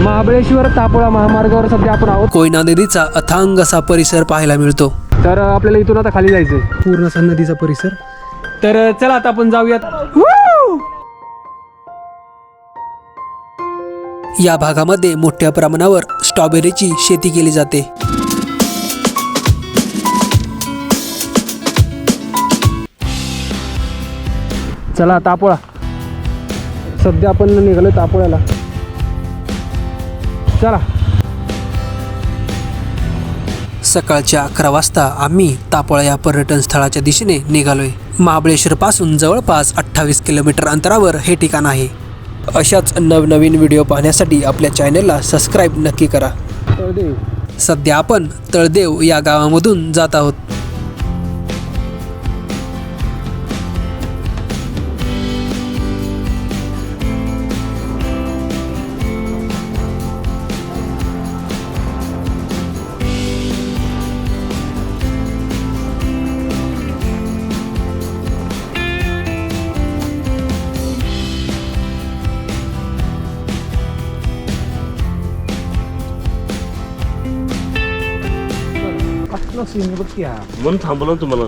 महाबळेश्वर तापोळा महामार्गावर सध्या आपण आहोत. कोयना नदीचा अथांग असा परिसर पाहायला मिळतो. तर आपल्याला इथून आता खाली जायचंय. पूर्ण असा नदीचा परिसर. तर चला आता आपण जाऊयात! या भागामध्ये मोठ्या प्रमाणावर स्ट्रॉबेरीची शेती केली जाते. चला तापोळा. सध्या आपण निघालो तापोळ्याला. चला. सकाळच्या अकरा वाजता आम्ही तापोळा या पर्यटन स्थळाच्या दिशेने निघालोय. महाबळेश्वर पासून जवळपास अठ्ठावीस किलोमीटर अंतरावर हे ठिकाण आहे. अशाच नवनवीन व्हिडिओ पाहण्यासाठी आपल्या चॅनलला सबस्क्राईब नक्की करा. तळदेव. सध्या आपण तळदेव या गावामधून जात आहोत. सीन बघ की हा. म्हणून थांबवलं ना तुम्हाला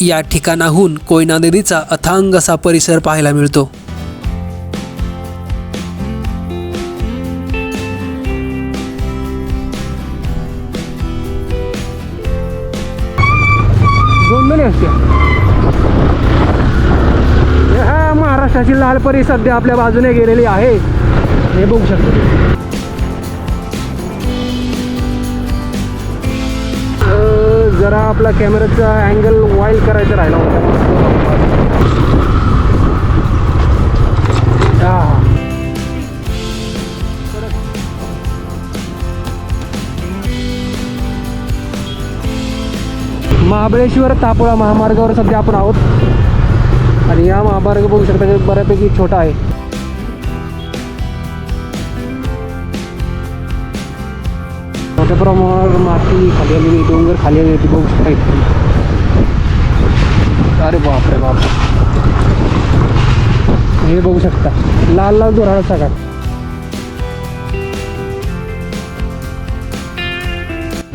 या ठिकाणाहून कोयना नदीचा अथांग असा परिसर पाहायला मिळतो. महाराष्ट्राची लाल परी सध्या आपल्या बाजूने गेलेली आहे. हे बघू शकतो जरा आपला कॅमेराचा अँगल वाईल करायचा राहिला होता. हां महाबळेश्वर तापोळा महामार्गावर सध्या आपण आहोत. आणि या महामार्ग बघू शकता बऱ्यापैकी छोटा आहे. मोठ्या प्रमाणावर माती खाली आलेली डोंगर खाली आलेली ती बघू शकता इथे. अरे बापरे बाप. हे बघू शकता. लाल लाल धोरण सगळा.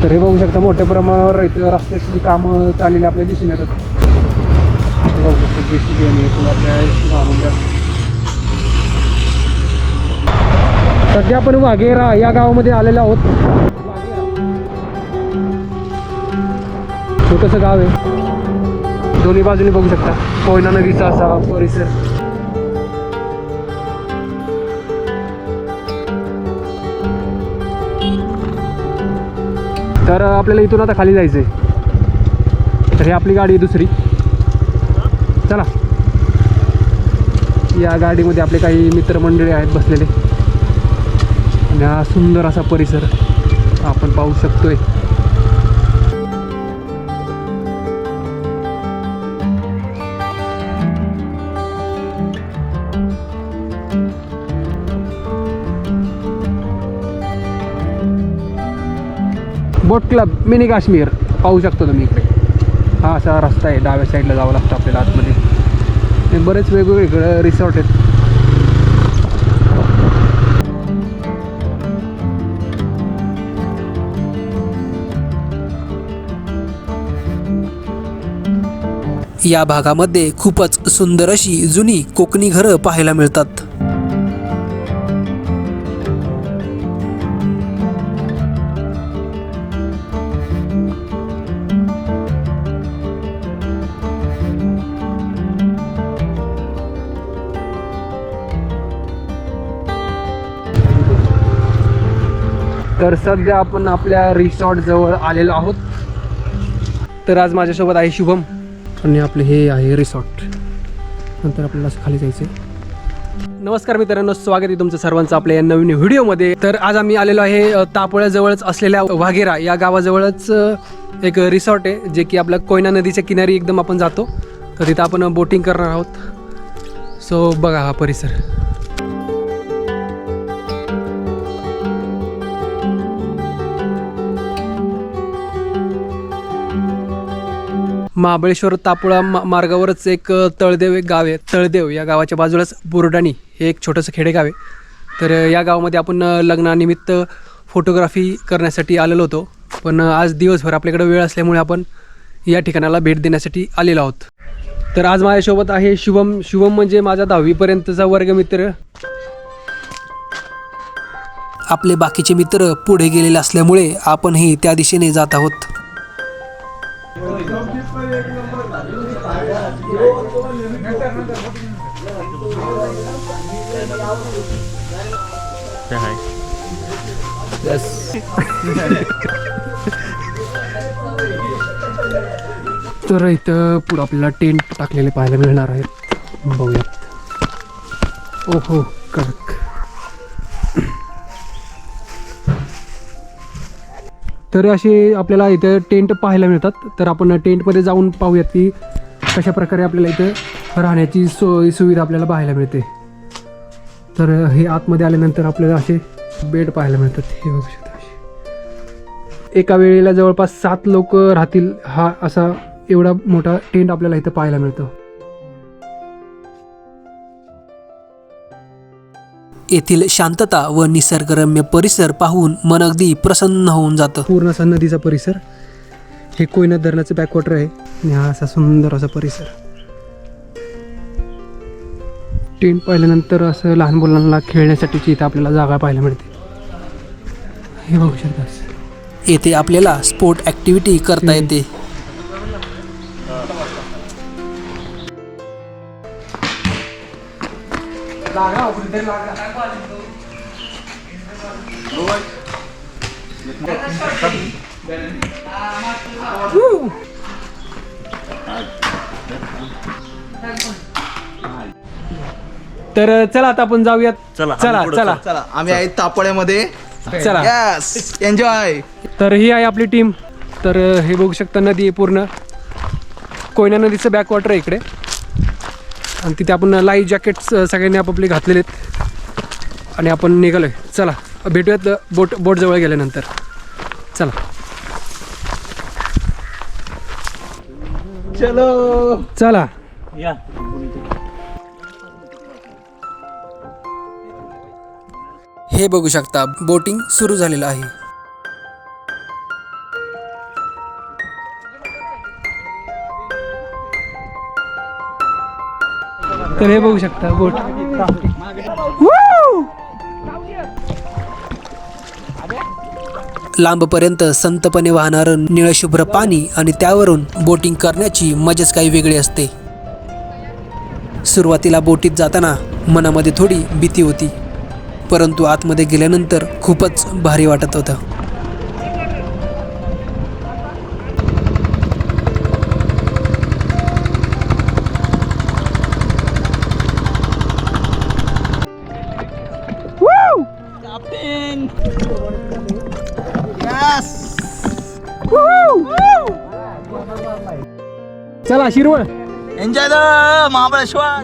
तर हे बघू शकता मोठ्या प्रमाणावर इथं रस्त्याची कामं चाललेली आपल्या दिसून येतात. बघू शकता जे सी आपल्या सध्या आपण वाघेरा या गावामध्ये आलेलो आहोत. छोटंसं गाव आहे. दोन्ही बाजूने बघू शकता. कोयना नदीचा असा परिसर. तर आपल्याला इथून आता खाली जायचं आहे तर ही आपली गाडी आहे दुसरी. चला. या गाडीमध्ये आपले काही मित्रमंडळी आहेत बसलेले. आणि हा सुंदर असा परिसर आपण पाहू शकतोय. Boat club mini Kashmir. पाहू शकतो तुम्ही इकडे. हा असा रस्ता आहे डाव्या साईडला जावं लागतं आपल्याला आतमध्ये. बरेच वेगवेगळे रिसॉर्ट आहेत. या भागामध्ये खूपच सुंदर अशी जुनी कोकणी घरं पाहायला मिळतात. तर सध्या आपण आपल्या रिसॉर्ट जवळ आलेलो आहोत. तर आज माझ्यासोबत आहे शुभम आणि आपले हे आहे रिसॉर्ट नंतर आपल्याला खाली जायचं आहे नमस्कार मित्रांनो स्वागत आहे तुमचं सर्वांचं आपल्या या नवीन व्हिडिओमध्ये. तर आज आम्ही आलेलो आहे तापोळ्याजवळच असलेल्या वाघेरा या गावाजवळच एक रिसॉर्ट आहे जे की आपल्या कोयना नदीच्या किनारी एकदम आपण जातो. तर तिथं आपण बोटिंग करणार आहोत. सो बघा हा परिसर. महाबळेश्वर तापुळा मा मार्गावरच एक तळदेव एक गाव आहे. तळदेव या गावाच्या बाजूलाच बोरडाणी हे एक छोटंसं खेडेगाव आहे. तर या गावामध्ये आपण लग्नानिमित्त फोटोग्राफी करण्यासाठी आलेलो होतो. पण आज दिवसभर आपल्याकडे वेळ असल्यामुळे आपण या ठिकाणाला भेट देण्यासाठी आलेलो आहोत. तर आज माझ्यासोबत आहे शुभम. शुभम म्हणजे माझा दहावीपर्यंतचा वर्गमित्र. आपले बाकीचे मित्र पुढे गेलेले असल्यामुळे आपणही त्या दिशेने जात आहोत. तर इथं पुढं आपल्याला टेंट टाकलेले पाहायला मिळणार आहेत. बघूयात. ओहो कडक. तर असे आपल्याला इथं टेंट पाहायला मिळतात. तर आपण टेंटमध्ये जाऊन पाहूयात की कशा प्रकारे आपल्याला इथं राहण्याची सोय सुविधा आपल्याला पाहायला मिळते. तर हे आतमध्ये आल्यानंतर आपल्याला असे बेड पाहायला मिळतात. हे बघू शकता असे एका वेळेला जवळपास सात लोक राहतील हा असा एवढा मोठा टेंट आपल्याला इथं पाहायला मिळतो. येथील शांतता व निसर्गरम्य परिसर पाहून मन अगदी प्रसन्न होऊन जातं. पूर्ण असा नदीचा परिसर. हे कोयना धरणाचं बॅकवॉटर आहे. आणि हा असा सुंदर असा परिसर. टेंट पाहिल्यानंतर असं लहान मुलांना खेळण्यासाठीची इथं आपल्याला जागा पाहायला मिळते. हे बघू शकता. येथे आपल्याला स्पोर्ट ॲक्टिव्हिटी करता येते. तर चला आता आपण जाऊयात. चला, चला चला. चला. आम्ही आहे तापड्यामध्ये. चला. यस एन्जॉय तर ही आहे आपली टीम तर हे बघू शकता नदी आहे पूर्ण. कोयना नदीचं बॅकवॉटर आहे इकडे. आणि तिथे आपण लाईव्ह जॅकेट्स सगळ्यांनी आपापले घातलेले आहेत. आणि आपण निघालो आहे चला भेटूयात बोट बोटजवळ गेल्यानंतर. चला. चलो. चला. या. हे बघू शकता बोटिंग सुरू झालेलं आहे. तर हे बघू शकता बोट. लांबपर्यंत संतपणे वाहणारं निळशुभ्र पाणी आणि त्यावरून बोटिंग करण्याची मजाच काही वेगळी असते. सुरुवातीला बोटीत जाताना मनामध्ये थोडी भीती होती परंतु आतमध्ये गेल्यानंतर खूपच भारी वाटत होतं. चला शिरवळ. Enjoy the Mahabaleshwar.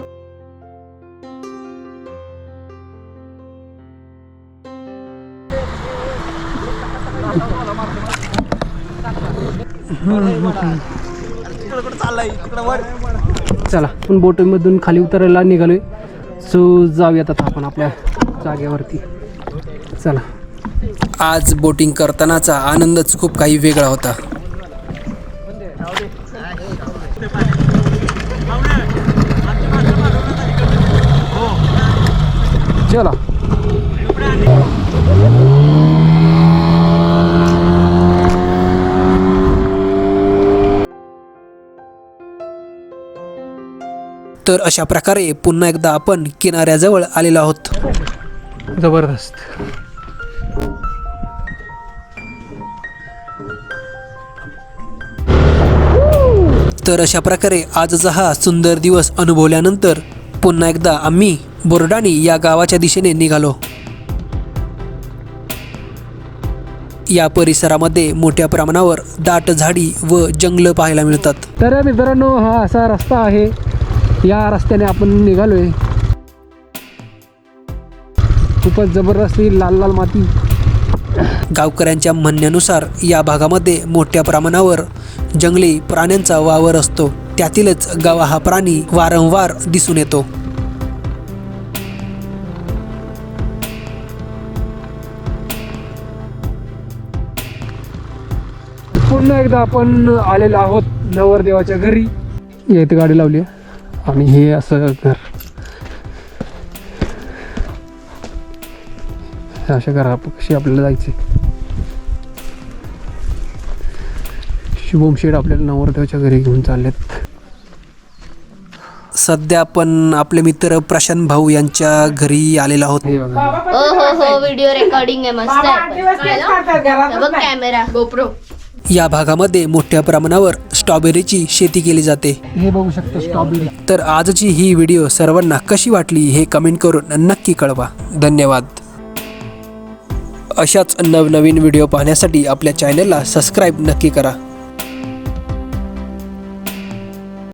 तिकडं कुठं चाललंय तिकडं वर चला आपण बोटमधून खाली उतरायला निघालोय. सो जाऊयात आता आपण आपल्या जागेवरती. चला. आज बोटिंग करतानाचा आनंदच खूप काही वेगळा होता. चला. तर अशा प्रकारे पुन्हा एकदा आपण किनाऱ्याजवळ आलेलो आहोत. जबरदस्त. तर अशा प्रकारे आजचा हा सुंदर दिवस अनुभवल्यानंतर पुन्हा एकदा आम्ही बोरडाणी या गावाच्या दिशेने निघालो. या परिसरामध्ये मोठ्या प्रमाणावर दाट झाडी व जंगलं पाहायला मिळतात. तर मित्रांनो हा असा रस्ता आहे. या रस्त्याने आपण निघालोय. खूपच जबरदस्त लाल लाल माती. गावकऱ्यांच्या म्हणण्यानुसार या भागामध्ये मोठ्या प्रमाणावर जंगली प्राण्यांचा वावर असतो. त्यातीलच गावा हा प्राणी वारंवार दिसून येतो. पुन्हा एकदा आपण आलेलो आहोत नवरदेवाच्या घरी. येत गाडी लावली आहे. आणि हे असं घर. अशा घरापाशी आपल्याला जायचे शुभम शेठ आपल्याला नवरदेवाच्या घरी घेऊन चाललेत. सध्या आपण आपले मित्र प्रशांत भाऊ यांच्या घरी आलेलो आहोत. हे बघा. ओ हो हो व्हिडिओ रेकॉर्डिंग आहे मस्त आहे. पण. बघ कॅमेरा. गोप्रो. या भागामध्ये मोठ्या प्रमाणावर स्ट्रॉबेरीची शेती केली जाते. हे बघू शकतो स्ट्रॉबेरी. तर आजची ही व्हिडिओ सर्वांना कशी वाटली हे कमेंट करून नक्की कळवा. धन्यवाद. अशाच नवनवीन व्हिडिओ पाहण्यासाठी आपल्या चॅनलला सबस्क्राईब नक्की करा.